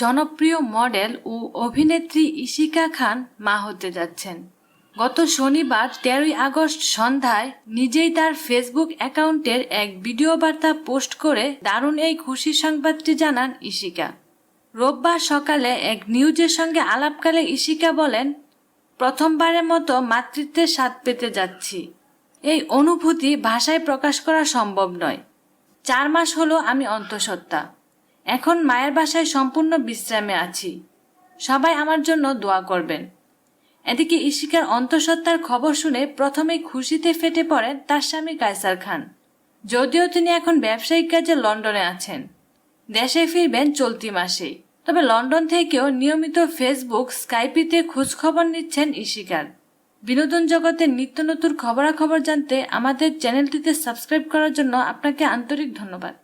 জনপ্রিয় মডেল ও অভিনেত্রী ইশিকা খান মা হতে যাচ্ছেন। গত শনিবার, তেরোই আগস্ট সন্ধ্যায় নিজেই তার ফেসবুক অ্যাকাউন্টের এক ভিডিও বার্তা পোস্ট করে দারুণ এই খুশি সংবাদটি জানান ইশিকা রোববার সকালে এক নিউজের সঙ্গে আলাপকালে ইশিকা বলেন, প্রথমবারের মতো মাতৃত্বের স্বাদ পেতে যাচ্ছি। এই অনুভূতি ভাষায় প্রকাশ করা সম্ভব নয়। চার মাস হলো আমি অন্তঃসত্ত্বা। এখন মায়ের বাসায় সম্পূর্ণ বিশ্রামে আছি। সবাই আমার জন্য দোয়া করবেন। এদিকে ইশিকার অন্তঃসত্ত্বার খবর শুনে প্রথমেই খুশিতে ফেটে পড়েন তার স্বামী কায়সার খান। যদিও তিনি এখন ব্যবসায়িক কাজে লন্ডনে আছেন। দেশে ফিরবেন চলতি মাসেই। তবে লন্ডন থেকেও নিয়মিত ফেসবুক, স্কাইপিতে খোঁজখবর নিচ্ছেন ইশিকার বিনোদন জগতের নিত্য নতুন খবরাখবর জানতে আমাদের চ্যানেলটিতে সাবস্ক্রাইব করার জন্য আপনাকে আন্তরিক ধন্যবাদ।